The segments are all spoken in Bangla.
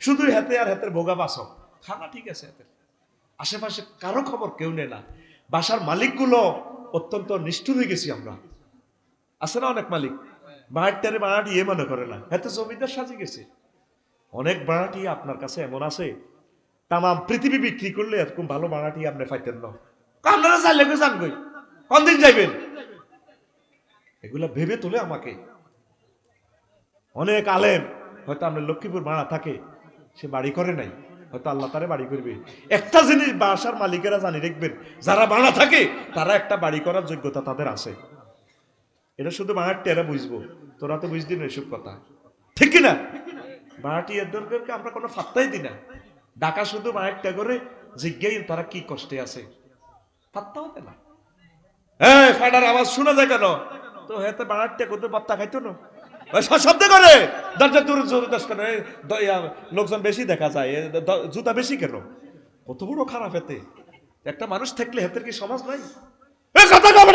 শুধু হাতে আর হাতের ভোগা বাসক। খানা ঠিক আছে হাতের আশেপাশে কারও খবর কেউ নেয় না। বাসার মালিকগুলো অত্যন্ত নিষ্ঠুর হয়ে গেছি আমরা। আছে না অনেক মালিক? বাড়িটারে বাড়াটি ইয়ে মনে করে না। হাতে জমিদার সাজে গেছে। অনেক বাড়াটি আপনার কাছে এমন আছে? তামাম পৃথিবী বিক্রি করলে এরকম ভালো বাড়াটি আপনি পাইতেন না। আপনারা চাইলে যান কই কোন দিন যাইবেন? এগুলা ভেবে তোলে আমাকে। অনেক আলেম, হয়তো আপনার লক্ষ্মীপুর ভাড়া থাকে। সে বাড়ি করে নাই, হয়তো আল্লাহ তারে বাড়ি করবে। একটা জিনিস বাসার মালিকেরা জানি দেখবেন, যারা ভাড়া থাকে, তারা একটা বাড়ি করার যোগ্যতা তাদের আছে। এটা শুধু টেরা বুঝব, তোরা তো বুঝদি না এসব কথা। ঠিক কিনা? বাঙাটি এদেরকে আমরা কোনো ফাত্তাই দিই না। ডাকা শুধু মায়েরটা করে জিজ্ঞাই তারা কি কষ্টে আছে? ফাত্তা দেয় না। এই, ফাটার আওয়াজ শোনা যায় কেন? তো হেতে বাড়ারটা করতে বাত্তা খাইতো না? শব্দ করে। দরজা দূর দশ ইয়া, লোকজন বেশি দেখা যায়। জুতা বেশি কেন? কত বড় খারাপ হেতে একটা মানুষ থাকলে হেতের কি সমাজ নাই? কথা কবে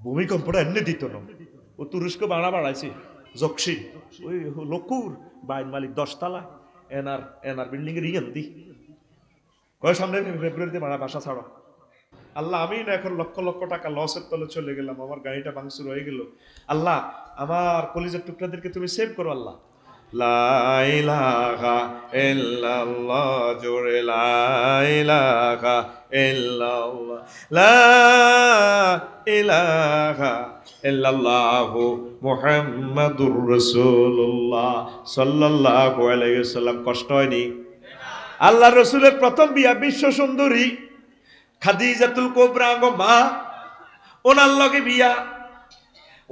ভূমিকম্পটা এমনি দিত না। ও তুরস্ক বাড়া বাড়াইছে জকসি ওই লকুর বাইন মালিক দশতলা। এনার এনার বিল্ডিং এর ইয়েন দি কয় সামনে ফেব্রুয়ারিতে মারা বাসা ছাড়ো। আল্লাহ আমি না এখন লক্ষ লক্ষ টাকা লসের তলে চলে গেলাম, আমার গাড়িটা ভাঙচুর হয়ে গেল। আল্লাহ, আমার কলিজার টুকরাদেরকে তুমি সেভ করো আল্লাহ। জোরে লা কষ্ট হয়নি? আল্লাহ রসুলের প্রথম বিয়া বিশ্ব সুন্দরী। খাদিজাতুল কোবরা গো মা, ওনার লগে বিয়া।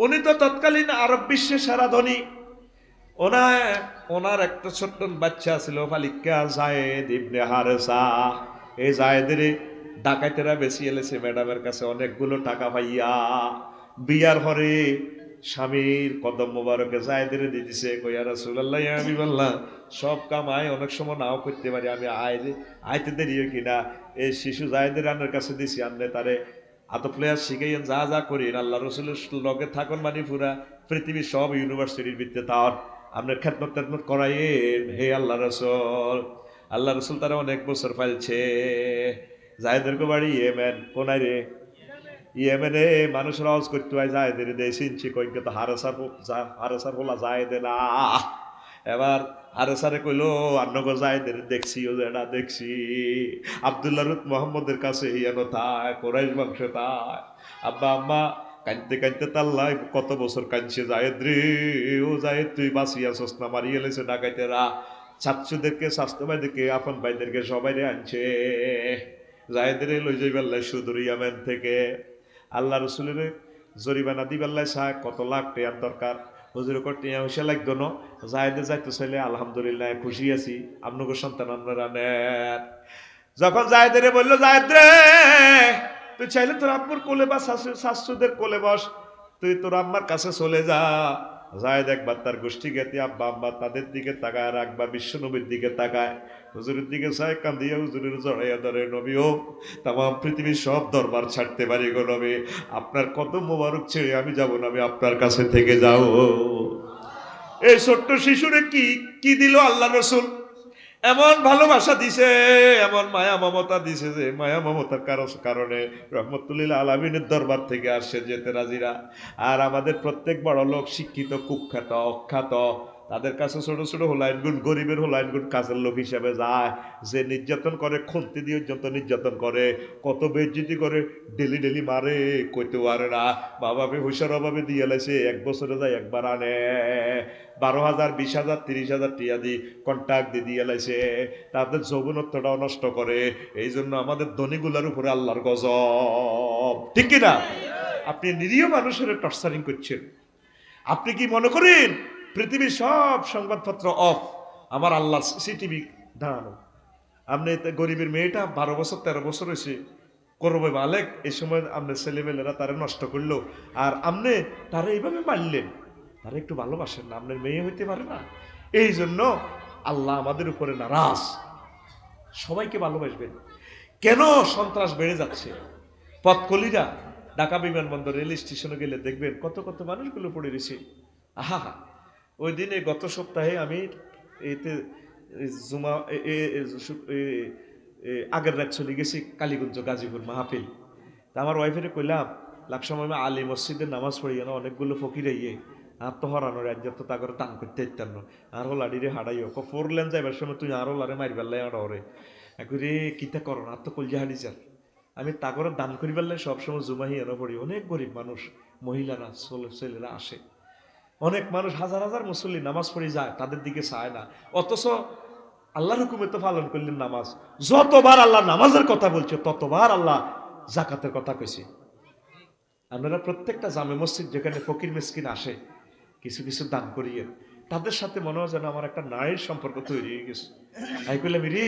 উনি তো তৎকালীন আরব বিশ্বে সারা ধনী। ওনার ওনার একটা ছোট্ট বাচ্চা ছিল ফালিকা জায়েদ ইবনে হারেসা। এই জায়েদের ডাকাইতেরা বেশি এলেছে, ম্যাডামের কাছে অনেকগুলো টাকা পাইয়া। বিয়ার হরে স্বামীর কদম মোবারকে জায়েদের দিয়ে দিছে কইয়া রাসূলুল্লাহ আমি বললাম সব কাম আয়, অনেক সময় নাও করতে পারি, আমি আয় আইতে দেরি হয় কিনা? এই শিশু জায়েদের রান্নার কাছে দিছি আনলে তারে আত প্লেয়ার শিখাইয়েন, যা যা করেন আল্লাহ রসুলের লগে থাকুন মানে পুরা পৃথিবীর সব ইউনিভার্সিটির ভিত্তিতে তার আপনার খেদমত টেদমত করাইয়েন, হে আল্লাহ রসুল। আল্লাহ রসুল তারা অনেক বছর পাইছে জায়দেরকে বাড়ি, ইয়েমেন, কোনায় রে? ইয়েমেনে মানুষ রজ করতে হয় জায়দের দে সিনছি কইকে তো হারেসার হারেসার বলা যায় না। এবার হারেসারে কইলো, আন্নগো জায়দের দেখছি ও যেটা দেখছি। আবদুল্লাহ রুত মোহাম্মদের কাছে ইয়ানো তাই, কোরাইশ বংশ তাই। আব্বা, আম্মা কানতে কানতে তাল্লাই কত বছর কানছে জায়েদ রে ও জায়েদ, তুই বাঁচি আসস না মারি এলেছে ডাকাইতেরা ছাত্রদেরকে স্বাস্থ্য ভাইদেরকে আপন ভাইদেরকে সবাই আনছে। জায়েদের লই যাই বেল্লাই সুদূর ইয়ামেন থেকে। আল্লাহ রসুলের জরিমানা দিব আল্লাহ সাহ, কত লাখ টেয়ার দরকার। হুজুর টেয়া হইসা লাগতো না। জায়েদে যাইতে চাইলে আলহামদুলিল্লাহ খুশি আছি। আপনাকে সন্তান আপনারা নেন। যখন রে বলল জায়েদ রে, তুই চাইলে তোর আব্বুর কোলে বা শাশু, শাশুদের কোলে বস। তুই তোর আম্মার কাছে চলে যা। জায়দ একবার তার গোষ্ঠী গেতে, আব্বা আব্বা তাদের দিকে তাকায়, আর একবার বিশ্বনবীর দিকে তাকায়। হুজুরের দিকে চায় কান্দি হুজুরের জড়াইয়া ধরে, নবী ও তাম পৃথিবীর সব দরবার ছাড়তে পারি গো নবী। আপনার কত মোবারক ছেড়ে আমি যাব না, আমি আপনার কাছে থেকে যাও এই ছোট্ট শিশুরে কি কি দিল আল্লাহ রসুল? এমন ভালোবাসা দিছে, এমন মায়া মমতা দিছে যে মায়া মমতার কারো- কারণে রহমতুল্লিল আলমিনের দরবার থেকে আসছে যেতে রাজিরা আর আমাদের প্রত্যেক বড় লোক শিক্ষিত, কুখ্যাত, অখ্যাত তাদের কাছে ছোট ছোট হোলাইন গুণ গরিবের হোলাইন গুণ কাজের লোক হিসাবে যায়। যে নির্যাতন করে, খুন্তি দিয়ে যত নির্যাতন করে, কত বেজ্জিতি করে ডেলি ডেলি মারে কইতে পারে না। বাবা হুশার অভাবে দিয়ে এলাইছে এক বছরে যায় একবার আনে। বারো হাজার, বিশ হাজার, তিরিশ হাজার টিয়া দি কন্ট্যাক্ট দিয়ে দিয়ে এলাইছে তাদের যৌবনত্বটাও নষ্ট করে। এই জন্য আমাদের ধনীগুলোর উপরে আল্লাহর গজব। ঠিক কিনা? আপনি নিরীহ মানুষের টর্চারিং করছেন। আপনি কি মনে করেন পৃথিবীর সব সংবাদপত্র অফ আমার আল্লাহ সিটিভি দাঁড়ানো। আপনি গরিবের মেয়েটা বারো বছর, তেরো বছর হয়েছে। করবে মালেক, এই সময় আপনার ছেলেমেয়েরা তারা নষ্ট করল। আর আপনি তারা এইভাবে মারলেন। তারা একটু ভালোবাসেন না, আপনার মেয়ে হইতে পারে না। এই জন্য আল্লাহ আমাদের উপরে নারাজ। সবাইকে ভালোবাসবেন। কেন সন্ত্রাস বেড়ে যাচ্ছে? পথকলিরা ঢাকা বিমানবন্দর রেল স্টেশনে গেলে দেখবেন কত কত মানুষগুলো পড়ে রয়েছে। আহা ওই দিনে গত সপ্তাহে আমি এতে জুমা আগের রাত চলে গেছি কালীগঞ্জ গাজীপুর মাহফিল। তা আমার ওয়াইফের কইলাম লাখ সময় আমি আলী মসজিদের নামাজ পড়ি না, অনেকগুলো ফকির ইয়ে আর তো হরানো রাজ্য তো তাগরে দান করতে ইত্যান্ন আর হল আডিরে হাড়াইও, ক ফোর লেন যাইবার সময় তুই আরও লারে মারিবার লাই আর ওরে একুরে কিতা করো আর তো কলজা হাড়ি যার আমি তাগরে দান করিবার লাই সবসময় জুমাহি এনে পড়ি। অনেক গরিব মানুষ, মহিলারা, ছেলে- ছেলেরা আসে। অনেক মানুষ হাজার হাজার মুসল্লি নামাজ পড়ে যায়, তাদের দিকে চায় না। অথচ আল্লাহর হুকুমে তো পালন করলেন নামাজ। যতবার আল্লাহ নামাজের কথা বলছে, ততবার আল্লাহ জাকাতের কথা কইছে। আপনারা প্রত্যেকটা জামে মসজিদ যেখানে ফকির মিসকিন আসে, কিছু কিছু দান করিয়ে, তাদের সাথে মনে হয় যেন আমার একটা নারীর সম্পর্ক তৈরি হয়ে গেছে। আমি কইলাম রে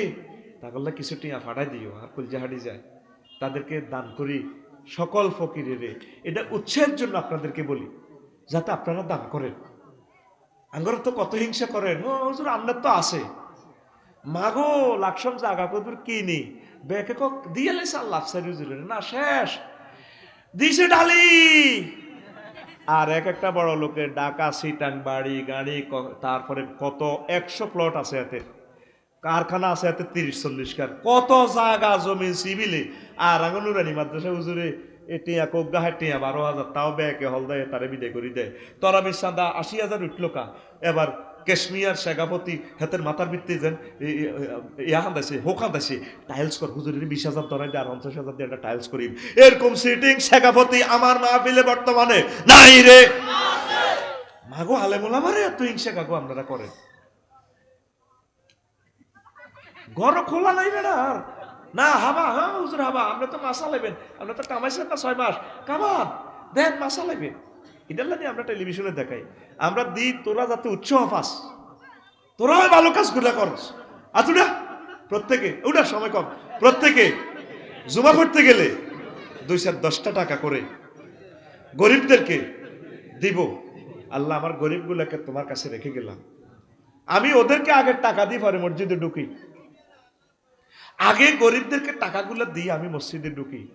তা করলে কিছু টিয়া ফাটাই দিও, আর কুলজাহাড়ি যায়। তাদেরকে দান করি সকল ফকিরের। এটা উৎসাহের জন্য আপনাদেরকে বলি। যাতে আপনারা দান করেন। আঙ্গর তো কত হিংসা করেন। হুজুর আপনার তো আছে। মাগো, লাকসম জাগা কদুর কিনি বেকে কক দিয়ে লেছে আল্লাহ হুজুরের। না, শেষ। দিছে ডালি। আর এক একটা বড় লোকের ডাকা সিটাং, বাড়ি, গাড়ি তারপরে কত, একশো প্লট আছে এতে। কারখানা আছে এতে তিরিশ, চল্লিশ কার কত জায়গা, জমি সিভিলে আর আঙনুরানি মাদ্রাসা হুজুরে এ টিয়া কোগা হয় টিয়া বারো হাজার তাও ব্যাকে হল দেয় তারে বিদায় করে দেয় তরাবির সাদা আশি হাজার উঠল কা এবার কাশ্মীর শেখাপতি হাতের মাথার ভিত্তি যেন ইয়াহান দাইছে হোকান দাইছে টাইলস কর হুজুরের বিশ হাজার ধরাই আর পঞ্চাশ হাজার দিয়ে একটা টাইলস করি এরকম সিটিং শেখাপতি আমার মাহফিলে বর্তমানে নাই রে মাগো আলেমুল আমারে এত হিংসা কাকু আপনারা করেন। ঘর খোলা নাই বেড়া না, হাবা হ্যাঁ হুজুর হাবা, আপনি তো মাসা লেবেন, আপনি তো কামাইছেন না ছয় মাস। কামান দেন মাসা লেবেন। এটার লাগে আমরা টেলিভিশনে দেখাই। আমরা দিই তোরা যাতে উৎসাহ পাস। তোরা ভালো কাজগুলা করস। আতুরা প্রত্যেকে ওটা সময় কম। প্রত্যেকে, জুমা পড়তে গেলে দুই চার দশটা টাকা করে গরিবদেরকে দিব। আল্লাহ, আমার গরিবগুলোকে তোমার কাছে রেখে গেলাম। আমি ওদেরকে আগের টাকা দিই পরে মসজিদে ঢুকি। আগে গরিবদেরকে টাকাগুলো দিয়ে আমি মসজিদে ঢুকি।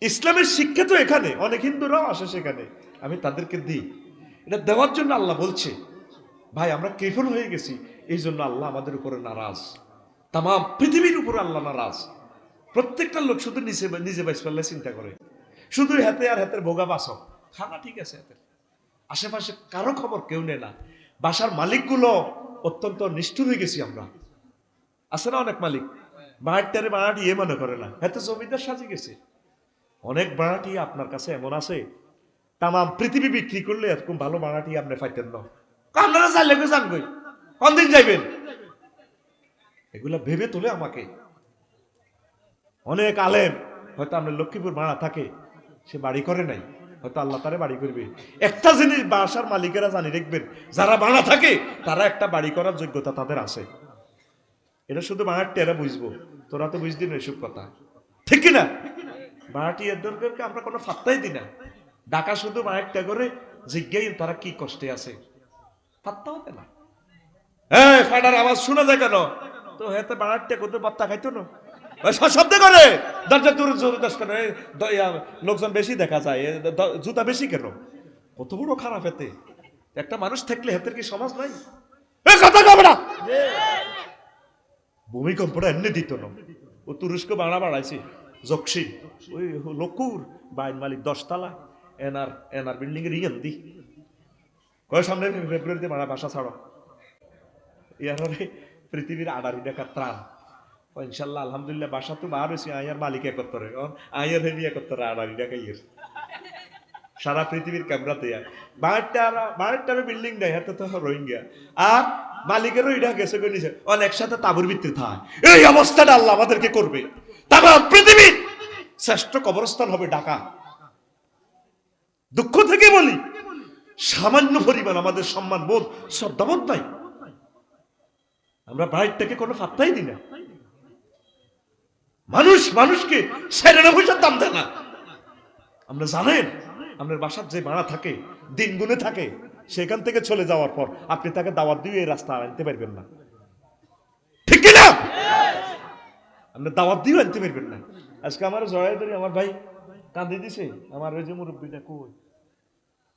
ইসলামের শিক্ষা তো এখানে, অনেক হিন্দুরাও আসে সেখানে, আমি তাদেরকে দিই। এটা দেওয়ার জন্য আল্লাহ বলছে, ভাই, আমরা কৃপণ হয়ে গেছি, এই জন্য আল্লাহ আমাদের উপরে নারাজ। তাম পৃথিবীর উপরে আল্লাহ নারাজ। প্রত্যেকটা লোক শুধু নিজে নিজে বাইস পারলে চিন্তা করে। শুধু হাতে আর হাতের ভোগা বাসক খানা ঠিক আছে হাতের। আশেপাশে কারও খবর কেউ নেয় না। বাসার মালিকগুলো অত্যন্ত নিষ্ঠুর হয়ে গেছি আমরা। আছে না অনেক মালিক। বাঁটটারে বাঁটি এ মনে করে না। এত জমিদার সাজে গেছে। অনেক বাঁটি আপনার কাছে এমন আছে। তামাম পৃথিবী বিক্রি করলে এরকম ভালো বাঁটি আপনি পাইতেন না। আপনারা চাইলে যান কই কোন যাইবেন? এগুলা ভেবে তোলে আমাকে। অনেক আলেম, হয়তো আপনার লক্ষ্মীপুর ভাড়া থাকে, সে বাড়ি করে নাই। হয়তো আল্লাহ তারে বাড়ি করবে। একটা জিনিস বাসার মালিকেরা জানি রাখবেন, যারা ভাড়া থাকে, তারা একটা বাড়ি করার যোগ্যতা তাদের আছে। এটা শুধু টেরা বুঝব। তোরা তো বুঝদি না এসব কথা। ঠিক না বাঙাটি এদেরকে আমরা কোনো ফাত্তাই দিই না। ডাকা শুধু মায়েরটা করে জিজ্ঞাই তারা কি কষ্টে আছে। ফাত্তা হতে না। হ্যাঁ ফাটার আওয়াজ শোনা যায় কেন? তো হেতে বাঙারটা করতে বার্তা খাইতো না? শব্দ করে। দরজা দূর জোর দশ করে লোকজন বেশি দেখা যায়। জুতা বেশি কেন? কত বড় খারাপ হেতে। একটা মানুষ থাকলে হেতের কি সমাজ নাই? কথা কবে না। ভূমিকম্পটা এমনি দিত না। ও তুরস্ক বাড়া বাড়াইছে জকসি ওই লকুর বাইন মালিক, দশতলা এনার এনার বিল্ডিং এর ইয়েন দি। কয় সামনে ফেব্রুয়ারিতে মারা বাসা ছাড়ো। ইয়ারে পৃথিবীর আড়ারি টাকা ত্রাণ। ইনশাল্লাহ, আলহামদুলিল্লাহ বাসা তো বার হয়েছে, আয়ার মালিক একত্তরে আয়ার হেনি একত্তরে আড়ারি টাকা ইয়ের। সারা পৃথিবীর ক্যামেরাতে বাহারটা বাহারটা বিল্ডিং দেয় হাতে তো রোহিঙ্গা। আর মালিকেরও এটা গেছে নিছে অন একসাথে তাবুর ভিত্তি থাক। এই অবস্থাটা আল্লাহ আমাদেরকে করবে। তারপর পৃথিবীর শ্রেষ্ঠ কবরস্থান হবে ঢাকা। দুঃখ থেকে বলি, সামান্য পরিমাণ আমাদের সম্মান বোধ শ্রদ্ধাবোধ নাই। আমরা বাইরটাকে কোনো ফাত্তাই দিই না। মানুষ মানুষকে সেরেনা পয়সার দাম দেয় না। আমরা জানেন আপনার বাসার যে ভাড়া থাকে দিন গুনে থাকে সেখান থেকে চলে যাওয়ার পর আপনি তাকে দাওয়াত দিয়ে এই রাস্তা আনতে পারবেন না। ঠিক না আপনি দাওয়াত দিয়েও আনতে পারবেন না। আজকে আমার জয় ধরে আমার ভাই কাঁদি দিছে। আমার ওই যে মুরব্বীটা কই?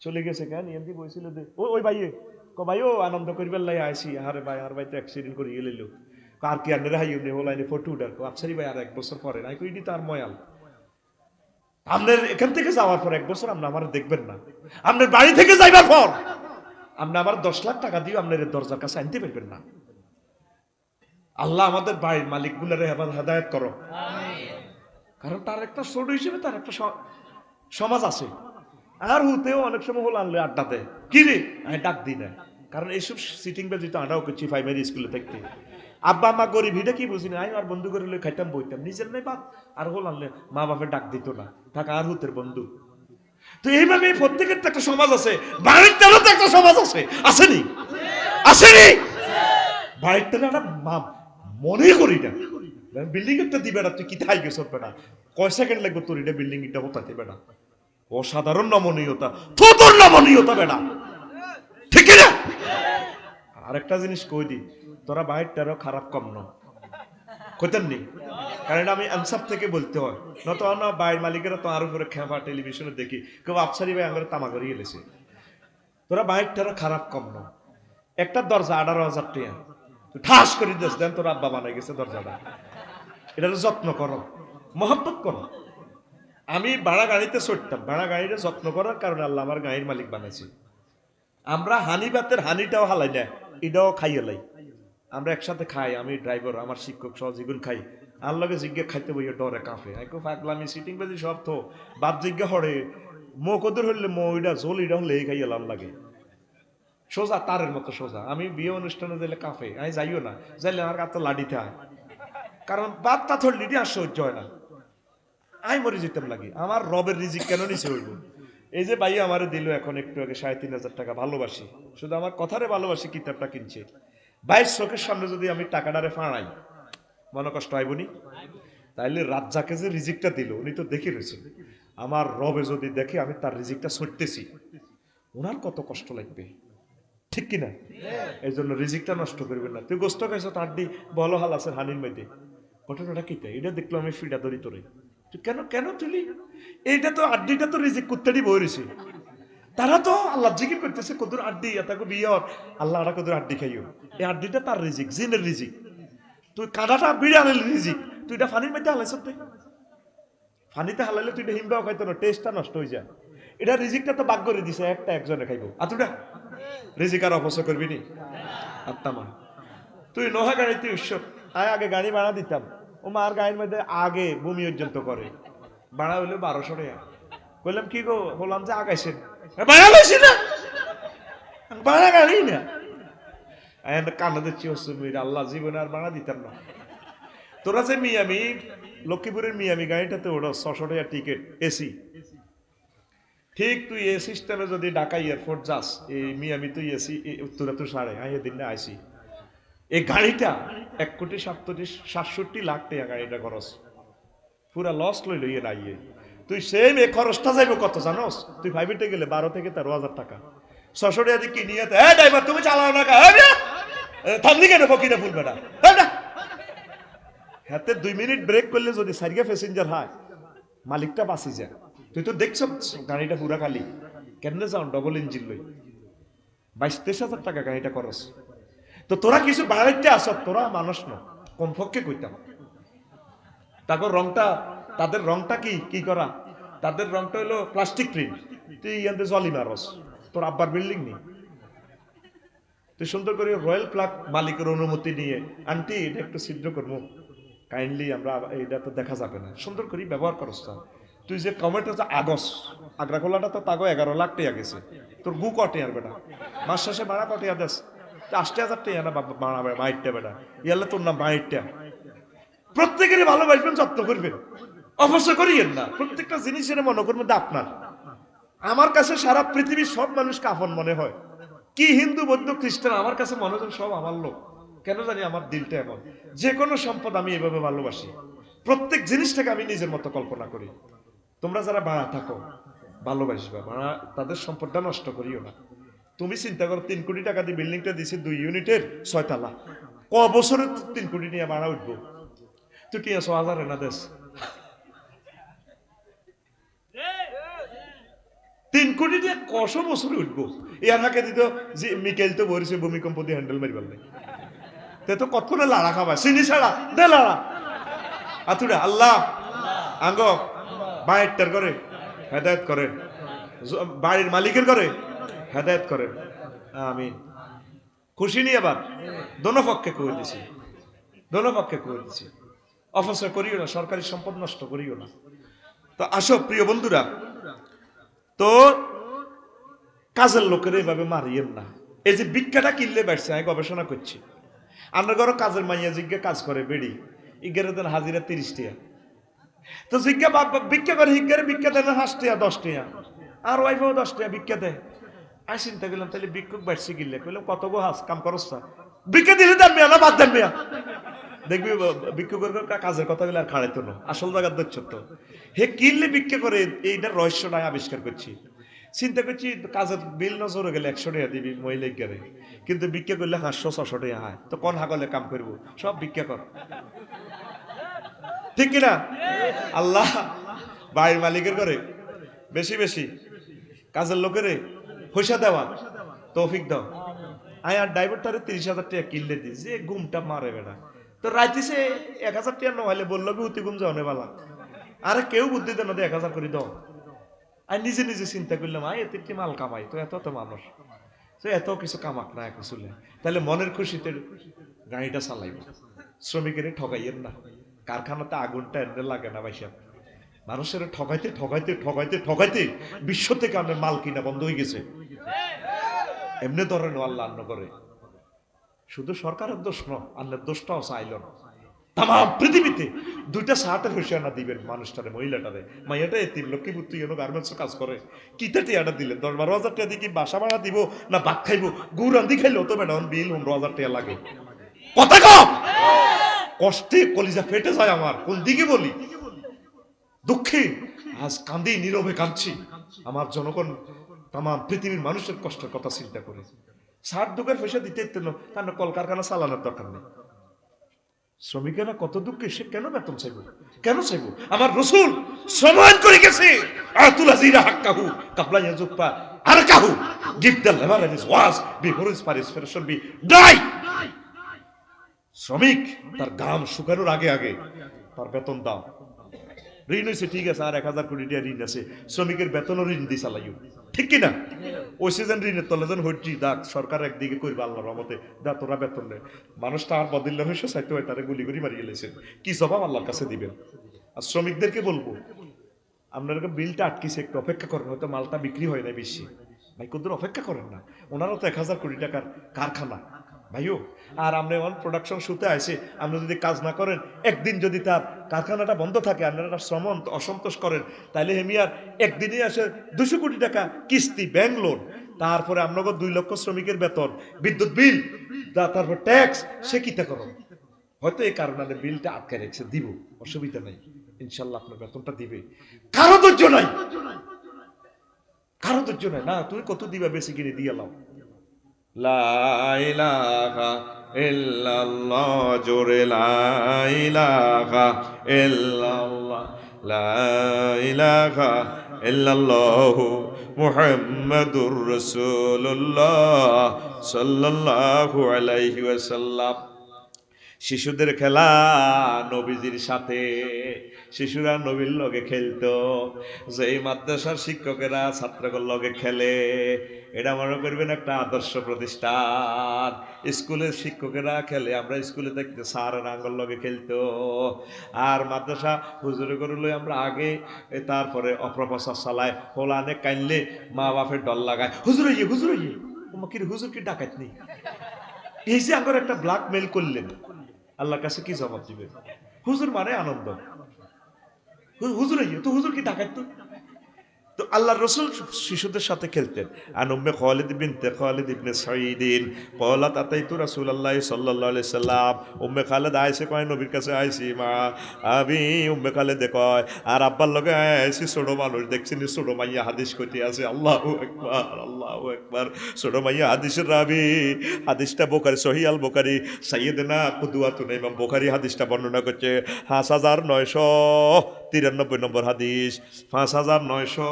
চলে গেছে কেন? এমনি বলছিল যে ওই ওই ভাইয়ে। ক ভাই ও আনন্দ করিবার লাই আইসি আরে ভাই আর ভাই তো অ্যাক্সিডেন্ট করে গেলিল আর কি আন্ডারে হাই উনি হলাইনে ফটো উঠার। কো আপসারি ভাই আর এক বছর পরে। নাই কই তার ময়াল। আপনার এখান থেকে যাওয়ার পর এক বছর আপনি আমার দেখবেন না। আপনার বাড়ি থেকে যাইবার পর আপনি আমার দশ লাখ টাকা দিয়ে আপনার দরজার কাছে আনতে পারবেন না। আল্লাহ আমাদের বাড়ির মালিক গুলারে হেদায়ত করো। কারণ তার একটা ছোট হিসেবে তার একটা সমাজ আছে। আর হুতেও অনেক সময় হল আনলে আড্ডা দেয়। কি রে? আমি ডাক দিই না। কারণ এইসব সিটিং বেজি তো আড্ডাও করছি প্রাইমারি স্কুলে থাকতে। আব্বা মা গরিব হিটা কি বুঝি না আমি আর বন্ধু করে খাইতাম, বইতাম। নিজের নাই বাপ। আর হল আনলে মা বাপের ডাক দিত না। থাকা, আর হুতের বন্ধু। তো এইভাবে প্রত্যেকের তো একটা সমাজ আছে। বাড়ির তেরো তো একটা সমাজ আছে। আসেনি আসেনি বাড়ির তেরো মা- মনে করি না। বিল্ডিং একটা দিবে না, তুই কি তাই গেছ বেটা। কয় সেকেন্ড লাগবে তোর এটা বিল্ডিং এটা হতাতে বেটা? অসাধারণ নমনীয়তা। থুতুর নমনীয়তা বেটা। ঠিক না? আরেকটা জিনিস কই দি, তোরা বাইরটারও খারাপ কম ন। কইতেন নি? কারণ আমি আনসার থেকে বলতে হয়। নত না, বাইর মালিকেরা তো আর উপরে খেপা টেলিভিশনে দেখি, কেউ আফসারি ভাই আমার তামা করে গেলেছে তোরা বাইরটারও খারাপ কম ন। একটা দরজা আঠারো হাজার টাকা। ঠাস করে দিস, দেন তোর আব্বা বানাই গেছে দরজাটা। এটার যত্ন করো। মহব্বত করো। আমি ভাড়া গাড়িতে চড়তাম। ভাড়া গাড়িটা যত্ন করার কারণে আল্লাহ আমার গাড়ির মালিক বানাইছি। আমরা হানি ভাতের হানিটাও হালাই না। এটাও খাইয়ে এলাই আমরা একসাথে খাই, আমি ড্রাইভার, আমার শিক্ষক সহ যেগুন খাই। লগে জিজ্ঞা খাইতে বইয়ে ডরে কাফে আইকো ফাগলামি সিটিং বাজি সব তো। বাপ জিজ্ঞা হরে মো কদর হইলে মো ওইটা জল এটা হলে এই খাই এলাম লাগে। সোজা, তারের মতো সোজা। আমি বিয়ে অনুষ্ঠানে দিলে কাফে আমি যাইও না, যাইলে আমার কাছে লাডিতে হয় কারণ বাপ তা থর লিডি সহ্য হয় না। আমি মরে যেতাম লাগে। আমার রবের রিজিক কেন নিচে হইব? এই যে ভাই আমারে দিল এখন একটু আগে সাড়ে তিন হাজার টাকা, ভালোবাসি। শুধু আমার কথারে ভালোবাসি, কিতাবটা কিনছে। বাইশ চোখের সামনে যদি আমি টাকাটারে ফাঁড়াই, মনে কষ্ট হইবনি তাইলে রাজ্জাকে যে রিজিকটা দিল, উনি তো দেখে রয়েছে আমার রবে যদি দেখে আমি তার রিজিকটা ছড়তেছি ওনার কত কষ্ট লাগবে? ঠিক কিনা? এই জন্য রিজিকটা নষ্ট করবেন না। তুই গোস্ত খাইছ, তার দি বলো হাল আছে হানির মধ্যে। ঘটনাটা কিটা এটা দেখল আমি ফিডা ধরি তোরে। তুই কেন কেন তুলি? এইটা তো আড্ডিটা তো রিজিক কুত্তারি বইরেছে তারা তো আল্লাহ জিকির করতেছে, কদুর আড্ডি, এতাকে বিয়ে হর আল্লাহ আরা কদুর আড্ডি খাইও। এই আড্ডিটা তার রিজিক, জিনের রিজিক। তুই কাঁদাটা বিড়ালের রিজিক। তুই এটা ফানির মধ্যে হালাইছ তুই? ফানিতে হালাইলে তুই এটা হিমবাও খাইতো না টেস্টটা নষ্ট হয়ে যায়। এটা রিজিকটা তো বাগ করে দিছে, একটা একজনে খাইবো। আতুটা রিজিক আর অপচয় করবি নি? আত্মা মা। তুই নোহা গাড়ি তুই উৎসব আয় আগে গাড়ি ভাড়া দিতাম। ও মার গাড়ির মধ্যে আগে বমি পর্যন্ত করে ভাড়া হইল বারোশো টাকা। বললাম কি গো, বললাম যে আগাইছেন। ভাড়া লইছি না? ভাড়া গাড়ি না। কান্না দিচ্ছি, অসুবিধা। আল্লাহ জীবনে আর ভাড়া দিতাম না। তোরা যে মিয়ামি, লক্ষ্মীপুরের মিয়ামি গাড়িটাতে ওটা ছশো টাকা টিকিট এসি ঠিক, তুই এ সিস্টেমে যদি ঢাকা এয়ারপোর্ট যাস, এই মিয়ামি তুই এসি উত্তরা তো সাড়ে আমি এদিন না, আইসি। এই গাড়িটা এক কোটি সাতষট্টি সাতষট্টি লাখ টাকা গাড়িটা খরচ। পুরা লস লই লইয়ে না ইয়ে তুই সেম এ খরচটা যাইব কত জানোস? তুই ভাইবিটে গেলে বারো থেকে তেরো হাজার টাকা। ছশো টাকা দিয়ে কিনিয়ে হ্যাঁ ড্রাইভার, তুমি চালাও না হ্যাঁ থামলি কেন, ফকিরে ভুলবে না? হ্যাঁ হাতে দুই মিনিট ব্রেক করলে যদি সারিয়া প্যাসেঞ্জার হয়, মালিকটা বাঁচি যায়। তুই তো দেখছ, গাড়িটা পুরা খালি। কেমনে যাও ডবল ইঞ্জিন লই। বাইশ তেইশ হাজার টাকা গাড়িটা খরচ। তো তোরা কিছু বাড়াইতে আস, তোরা মানুষ ন কমপক্ষে কইতাম। তারপর রংটা, তাদের রংটা কি কি করা? তাদের রংটা হলো প্লাস্টিক প্রিন্ট তুই ইয়াতে জলি মারস, তোর আব্বার বিল্ডিং নেই। তুই সুন্দর করে রয়্যাল প্লাগ মালিকের অনুমতি নিয়ে, আন্টি, এটা একটু ছিদ্র করব। কাইন্ডলি আমরা এটা তো দেখা যাবে না। সুন্দর করে ব্যবহার করস তা তুই যে কমেন্ট হচ্ছে আগস আগ্রা খোলাটা তো তাগো এগারো লাখ টাকা গেছে। তোর গু আর বেটা। মাস শেষে ভাড়া কটে দেশ। আশটি হাজার টাকা না বাইরটা বেটা। ইয়ালে তোর নাম বাইরটা প্রত্যেকেরই ভালোবাসবেন যত্ন করবেন। অবশ্য করিয়েন না। প্রত্যেকটা জিনিসের মনে করবেন আপনার। আমার কাছে সারা পৃথিবীর সব মানুষকে আপন মনে হয়। কি হিন্দু, বৌদ্ধ, খ্রিস্টান, আমার কাছে মনে হয় সব আমার লোক। কেন জানি আমার দিলটা এমন। যে কোনো সম্পদ আমি এভাবে ভালোবাসি। প্রত্যেক জিনিসটাকে আমি নিজের মতো কল্পনা করি। তোমরা যারা ভাড়া থাকো, ভালোবাসবা। ভাড়া তাদের সম্পদটা নষ্ট করিও না। তুমি চিন্তা করো, তিন কোটি টাকা দিয়ে বিল্ডিংটা দিয়েছি দুই ইউনিটের ছয়তলা। ক বছরে তিন কোটি নিয়ে ভাড়া উঠবো? তুই টিয়া ছ হাজার না দেশ তিন কোটি দিয়ে কশো বছর উঠবো ইয়ার হাকে দিত যে মিকেল তো বরিছে ভূমিকম্প দিয়ে হ্যান্ডেল মারিবার নাই তে তো কত করে লাড়া খাবা চিনি ছাড়া দে লাড়া আতুরা আল্লাহ আঙ্গ বায়েরটার করে হেদায়ত করেন বাড়ির মালিকের করে হেদায়ত করেন আমিন খুশি নি এবার দোনো পক্ষে করে দিছি দোনো পক্ষে করে দিছি অপচয় করিও না, সরকারি সম্পদ নষ্ট করিও না। তো আসো, প্রিয় বন্ধুরা, তো কাজের লোকের এইভাবে মারিয়েন না। এই যে ভিক্ষাটা কিনলে বেড়ছে, আমি গবেষণা করছি। আমরা ঘরে কাজের মাইয়া জিজ্ঞা কাজ করে বেড়ি। ইগের দেন হাজিরা তিরিশ টিয়া। তো জিজ্ঞা ভিক্ষা করে হিজ্ঞারে ভিক্ষা দেন হাঁস টিয়া, দশ টিয়া। আর ওয়াইফও দশ টিয়া ভিক্ষা দেয়। আমি চিন্তা করলাম তাহলে ভিক্ষুক বাড়ছে কিনলে। কইলাম, কত গো হাস, কাম করস না। ভিক্ষা দিলে দেন মেয়া না, বাদ দেন মেয়া। দেখবি ভিক্ষুকের কাজের কথা বলে আর খাড়াইতো না। আসল জায়গার দচ্ছ তো। হে কিনলে ভিক্ষা করে এইটার আমি আবিষ্কার করছি। চিন্তা করছি, কাজের বিল নজরে গেলে একশো টাকা দিবি মহিলা গেলে। কিন্তু ভিক্ষা করলে হাঁসশো ছশো টাকা হয়। তো কোন হাগলে কাম করব? সব ভিক্ষা কর। ঠিক কিনা? আল্লাহ বাড়ির মালিকের করে বেশি বেশি কাজের লোকের পয়সা দেওয়া, তৌফিক দাও। আয় আর ড্রাইভারটারে তিরিশ হাজার টাকা কিনলে দিস যে ঘুমটা মারে বেড়া তো রাইতিসে এক হাজার টাকা নহলে বলল উতি ঘুম যাও বালা। আরে কেউ বুদ্ধি দেন এক হাজার করে দাও। আর নিজে নিজে চিন্তা করলাম, আয়, এতে কি মাল কামাই? তো এত তো মানুষ। তো এত কিছু কামাক না এক চুলে তাহলে মনের খুশিতে গাড়িটা চালাইব। শ্রমিকের ঠগাইয়েন না। কারখানাতে আগুনটা এনে লাগে না ভাই মানুষের ঠগাইতে ঠগাইতে ঠগাইতে ঠগাইতে বিশ্ব থেকে আমাদের মাল কিনা বন্ধ হয়ে গেছে। এমনি ধরেন আল্লাহ আন্ন করে। শুধু সরকারের দোষ ন, আল্লাহর দোষটাও চাইল না। তাম পৃথিবীতে দুইটা শার্টের হুশিয়ানা দিবেন মানুষটারে, মহিলাটারে। মাইয়াটা এতিম লক্ষ্মীপুর তুই এনো গার্মেন্টসে কাজ করে। কিতা টিয়াটা দিলেন দশ বারো হাজার টাকা দিয়ে কি বাসা ভাড়া দিব না ভাত খাইবো? গুড় রান্ধি খাইলো তো ম্যাডাম বিল, পনেরো হাজার টাকা লাগে। কথা কম কষ্টে কলিজা ফেটে যায় আমার, কোন দিকে বলি? দুঃখে, আজ কান্দি, নীরবে কাঁদছি। আমার জনগণ, তামাম পৃথিবীর মানুষের কষ্টের কথা চিন্তা করে। ষাট দুঃখের পয়সা দিতে দিতেন তার কলকারখানা চালানোর দরকার নেই। শ্রমিকেরা কত দুঃখে, সে কেন বেতন চাইব? কেন চাইব? আমার রসুল সমান করে গেছে। আতুলা জিরা হাক্কাহু কাপলা ইয়াজুপ্পা আর কাহু give the labour and wage before his perspiration be dry শ্রমিক, তার গাম শুকানোর আগে আগে তার বেতন দাও। ঋণ হয়েছে ঠিক আছে, আর এক হাজার কোটি টাকা ঋণ আছে। শ্রমিকের বেতনও ঋণ দিয়ে চালাইও। ঠিক কিনা? ওই সিজন ঋণের তলে যেন হইছি দাগ সরকার একদিকে করবে আল্লাহর রহমতে দা তোরা বেতন নেই মানুষটা আর বদিল্লা হয়েছে সাইতে হয় তারা গুলি গুলি মারিয়ে গেলেছে কি জবাব আল্লাহর কাছে দিবেন? আর শ্রমিকদেরকে বলব আপনারা বিলটা আটকিছে, একটু অপেক্ষা করেন, হয়তো মালটা বিক্রি হয় না বেশি। ভাই কোনদিন অপেক্ষা করেন না? ওনারও তো এক হাজার কোটি টাকার কারখানা। ভাইও, আর আপনি অন প্রোডাকশন শুতে আসে আপনি যদি কাজ না করেন, একদিন যদি তার কারখানাটা বন্ধ থাকে, আপনারা শ্রম অসন্তোষ করেন তাহলে হেমিয়ার একদিনে আসে দুশো কোটি টাকা কিস্তি ব্যাংক লোন তারপরে আপনাকে দুই লক্ষ শ্রমিকের বেতন, বিদ্যুৎ বিল তারপর ট্যাক্স সে কিতা করো হয়তো এই কারণে বিলটা আটকে রেখেছে, দিব, অসুবিধা নেই, ইনশাল্লাহ আপনার বেতনটা দিবে। কারও ধৈর্য নাই, কারও ধৈর্য নাই, না, তুমি কত দিবা বেশি কিনে দিয়ে লাও লাইলাহা ইল্লাল্লাহ জোরে লাইলাহা ইল্লাল্লাহ লাইলাহা ইল্লাল্লাহ মুহাম্মাদুর রাসূলুল্লাহ সাল্লাল্লাহু আলাইহি ওয়াসাল্লাম শিশুদের খেলা নবীজির সাথে। শিশুরা নবীর লগে খেলতো। যে এই মাদ্রাসার শিক্ষকেরা ছাত্রদের লগে খেলে, এটা মনে করবেন একটা আদর্শ প্রতিষ্ঠান। স্কুলের শিক্ষকেরা খেলে, আমরা স্কুলে দেখতে স্যার আঙ্গল লগে খেলতো। আর মাদ্রাসা হুজুরে করে লই আমরা আগে তারপরে অপ্রপ্রচার চালায়, হোলানে কাইনলে মা বাপের ডল লাগায়, হুজুর হুজুর হুজুর কি ডাকাত নেই। এই যে আঙ্গর একটা ব্ল্যাকমেল করলেন। আল্লাহর কাছে কি জবাব দিবে? হুজুর মানে আনন্দ। হুজুর তো হুজুর কি ডাকাত তো? তো আল্লাহ রসুল শিশুদের সাথে খেলতেন। আর উম্মে খালিদ বিনতে খালিদ ইবনে সাইদিন কলাত আতাইতু রাসূলুল্লাহ সাল্লাল্লাহু আলাইহি সাল্লাম। উম্মে খালিদ আইসে কয়, নবীর কাছে আইছি মা, আমি উম্মে খালিদ কয়, আর আব্বার লগে আইছি ছোট মানুষ। দেখছি নি ছোট মাইয়া হাদিস কইতে আছে। আল্লাহ একবার আল্লাহ একবার ছোট মাইয়া হাদিসের রাবি, হাদিসটা বোকারি সহি আল বোকারি সাইয়েদনা কুদুয়াতুন ইমাম বোকারি হাদিসটা বর্ণনা করছে, পাঁচ হাজার নয়শো তিরানব্বই নম্বর হাদিস, পাঁচ হাজার নয়শো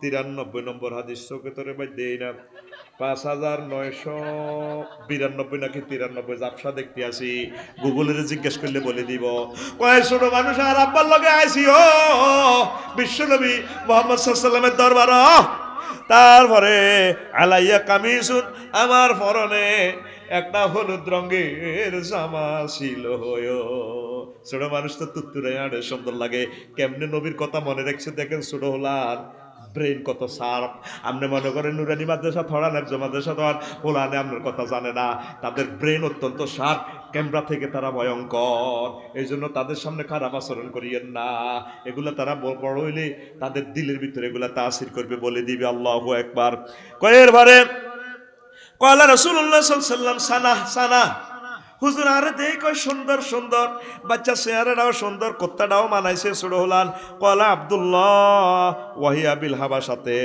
তিরানব্বই নম্বর হাদিস, চোখে তোরে ভাই দেই না। পাঁচ হাজার নয়শো বিরানব্বই নাকি তিরানব্বই, জাপসা দেখতে আসি। গুগলের জিজ্ঞেস করলে বলে দিব। কয়, ছোট মানুষ আর আব্বার লগে আইসি ও, বিশ্বনবী মোহাম্মদ সাল্লামের দরবার। তারপরে আলাইয়া কামিসুন, আমার পরনে একটা হলুদ রঙের জামা ছিল ছোট মানুষ তো তুত্তুরে আড়ে সুন্দর লাগে। কেমনে নবীর কথা মনে রাখছে দেখেন ছোট হলার ব্রেন কত সার্প আপনি মনে করেন নুরানি মাদ্রাসা ন্যায্য মাদ্রাসা তো আর হোলানে আপনার কথা জানে না। তাদের ব্রেন অত্যন্ত শার্প। ক্যামেরা থেকে তারা ভয়ঙ্কর। এই জন্য তাদের সামনে খারাপ আচরণ করিয়েন না। এগুলো তারা বড় হইলে তাদের দিলের ভিতরে এগুলা তাসির করবে বলে দিবে আল্লাহ একবার কয়ের বারে কয়লা রসুল্লাহ সানা সানা। হুজুর আরে দেই কয় সুন্দর সুন্দর। বাচ্চা চেহারাটাও সুন্দর, কোত্তাটাও মানাইছে ছোট হলান কয়লা আব্দুল্লাহ, ওয়াহিয়া বিল হাবা সাথে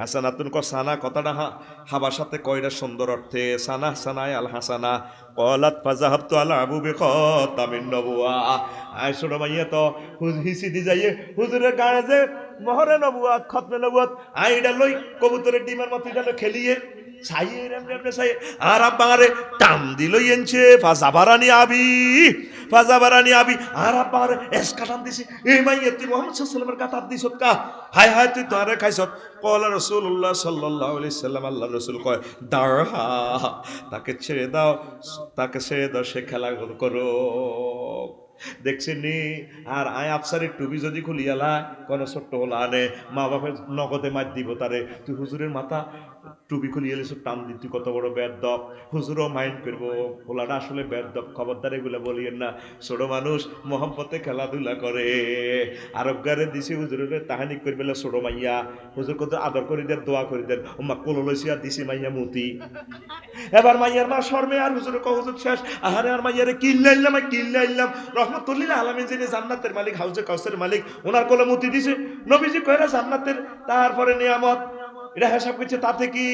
হাসানাতুন ক সানা কথাটা হা হাবা সাথে কয়টা সুন্দর অর্থে। সানা সানায় আল হাসানা। কলাত ফাজাহাবতু আলা আবু বেকত তামিন নবুয়া। আয় ছোট মাইয়া তো হিসি দি যাইয়ে হুজুরের গায়ে যে মহরে নবুয়া, খতমে নবুয়াত। আইডা লই কবুতরের ডিমের মতো খেলিয়ে ছাইয়ে রেম রেম ছাইয়ে আর আব্বারে টান দিল এনছে ফাজাবারানি আবি ফাজাবারানি আবি, আর আব্বারে এসকা টান দিছে। এই মাইয়ে তুই মোহাম্মদ সাল্লামের কাতার দিছ কা? হাই হাই তুই তোরে খাইছত। কলা রসুল্লাহ সাল্লাহ সাল্লাম আল্লাহ রসুল কয়, দাঁড়া, তাকে ছেড়ে দাও, তাকে ছেড়ে দাও, সে খেলা করো। দেখছেন নি, আর আয় আফসারের টুবি যদি খুলিয়ালা কোন ছোট্ট হলা, আনে মা বাপের নগদে মার দিব তারে। তুই হুজুরের মাথা টুপি খুলিয়ে এলিস টান কত বড় হুজুরও মাইন্ড হোলাটা আসলে খবরদার এগুলো বলিয়েন না। ছোট মানুষ খেলাধুলা করে। আরবগারে দিছি হুজুরের তাহানি বেলা ছোট মাইয়া। হুজুর কত আদর করে দেন, দোয়া করে দেন। ওমা কোলো লইছিয়া দিছি মাইয়া এবার মাইয়ার মা শর্মে আর হুজুর কহ হুজুর শেষ। আহারে আর মাইয়ারে কিল্লাইলাম কিল্লাইলাম রহমতুল্লিল আলমিন যিনি জান্নাতের মালিক, হাউজে কাউসের মালিক ওনার কোলে মুতি দিছে। নবীজি কয়রা জান্নাতের, তারপরে নিয়ামত এটা হিসাব করছে, তাতে কি?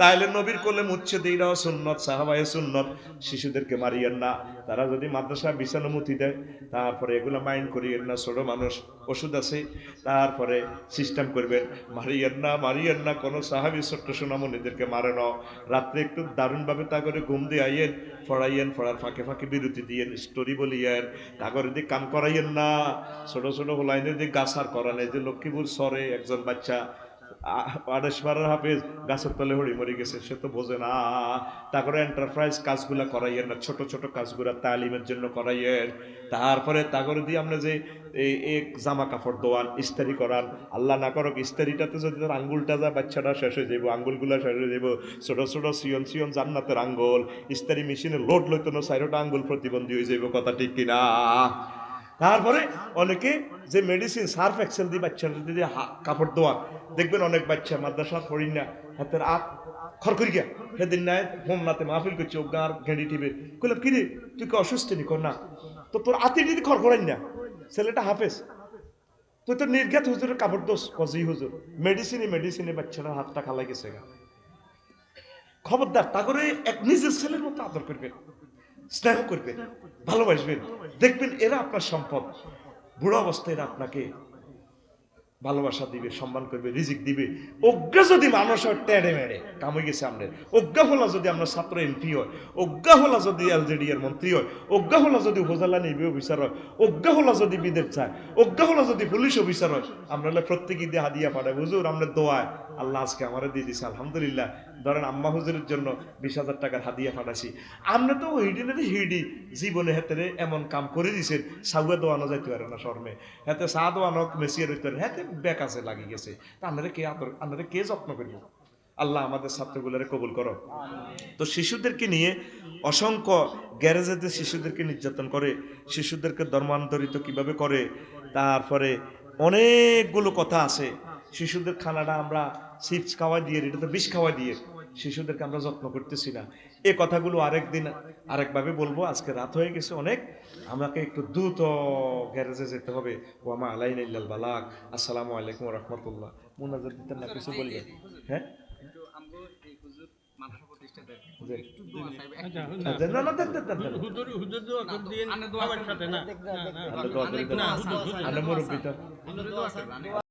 তাইলে নবীর কোলে মুচ্ছে দিইরাও সুন্নত, সাহাবায়ে সুন্নত। শিশুদেরকে মারিয়েন না। তারা যদি মাদ্রাসা বিছানো মুতি দেয়, তারপরে এগুলো মাইন্ড করিয়েন না, ছোট মানুষ, ওষুধ আছে, তারপরে সিস্টেম করবেন। মারিয়েন না মারিয়েন না, কোনো সাহাবি ছোট্ট সোনামণিদেরকে মারে না। রাত্রে একটু দারুণভাবে তা করে ঘুম দিয়ে আইয়েন পড়াইয়েন পড়ার ফাঁকে ফাঁকে বিরতি দিয়েন, স্টোরি বলিয়েন করে দিয়ে কাম করাইয়েন না। ছোট ছোট হোলাইনের দিয়ে গাছার এই যে লক্ষ্মীপুর সরে একজন বাচ্চা আড়েসবারের হাফেজ, গাছের তলে হড়ি মরে গেছে, সে তো বোঝে না। তারপরে এন্টারপ্রাইজ কাজগুলা করাইয়েন না, ছোট ছোট কাজগুলা তালিমের জন্য করাইয়েন তারপরে তাগরে দিয়ে আমরা যে এই এক জামা কাপড় দোয়ান, ইস্তারি করান, আল্লাহ না করক, ইস্তারিটাতে যদি তার আঙ্গুলটা যায়, বাচ্চাটা শেষ হয়ে যাব আঙ্গুলগুলা শেষ হয়ে যাব ছোট ছোট সিয়ন সিয়ন জান্নাতের আঙ্গুল, ইস্তারি মেশিনে লোড লইতো না চাইরোটা আঙ্গুল প্রতিবন্ধী হয়ে যাব কথা ঠিক কিনা? তারপরে অনেকে যে মেডিসিন সার্ফ এক্সেল দিয়ে বাচ্চাদের দিয়ে কাপড় দোয়া দেখবেন অনেক বাচ্চা মাদ্রাসা পড়ি না, হাতের আপ খরখরি গিয়া, সেদিন নাই হোম নাতে মাহফিল করছে ও গাঁর ঘেঁড়ি টিপে। কইলাম, কিরে, তুই কি অসুস্থ নি কর না। তো তোর আতি দিদি খরখরাই না, ছেলেটা হাফেজ। তুই তো নির্ঘাত হুজুরের কাপড় দোষ কজি হুজুর। মেডিসিনে মেডিসিনে বাচ্চারা হাতটা খালাই গেছে খবরদার তা করে এক নিজের ছেলের মতো আদর করবেন স্নেহ করবেন ভালোবাসবেন। দেখবেন এরা আপনার সম্পদ। বুড়ো অবস্থায় এরা আপনাকে ভালোবাসা দিবে সম্মান করবে রিজিক দিবে। অজ্ঞা যদি মানুষ হয় টেড়ে মেড়ে কামে গেছে আপনার অজ্ঞা হলা যদি আপনার ছাত্র এমপি হয় অজ্ঞা হলা যদি এলজেডি এর মন্ত্রী হয় অজ্ঞা হলা যদি উপজেলা নির্বাহী অফিসার হয় অজ্ঞা হলা যদি বিদেশ চায় অজ্ঞা হলা যদি পুলিশ অফিসার হয় আপনারা প্রত্যেকে দিয়ে হাদিয়া পাঠায় হুজুর আপনার দোয়ায় আল্লাহ আজকে আমারে দিয়ে দিছে, আলহামদুলিল্লাহ। ধরেন আম্মা হুজুরের জন্য বিশ হাজার টাকার হাদিয়া পাঠাইছি। আমরা তো হিডিনের হিডি, জীবনে হেতেরে এমন কাম করে দিছেন সাউয়া দোয়ানো যাইতে পারে না শর্মে। হেতে চা দোয়ানো মেসিয়ে রইতে পারে হেতে ব্যাক আছে, লাগি গেছে। তা আপনারা কে আদর আপনারা কে যত্ন করব? আল্লাহ আমাদের ছাত্রগুলোরে কবুল করো। তো শিশুদেরকে নিয়ে অসংখ্য গ্যারেজেতে শিশুদেরকে নির্যাতন করে, শিশুদেরকে ধর্মান্তরিত কীভাবে করে, তারপরে অনেকগুলো কথা আছে। শিশুদের খানাটা আমরা চিপস খাওয়া দিয়ে এটা তো বিষ খাওয়া দিয়ে শিশুদেরকে আমরা যত্ন করতেছি না। এই কথাগুলো আরেকদিন আরেকভাবে বলব। আজকে রাত হয়ে গেছে অনেক। আমাকে একটু দ্রুত গ্যারেজে যেতে হবে। ও আমা আলাইন ইল্লাল বালাক। আসসালামু আলাইকুম রহমতুল্লাহ। মুনাজার দিতেন না কিছু বলবেন হ্যাঁ? আচ্ছা হুজুর। আল্লাহ মুরব্বি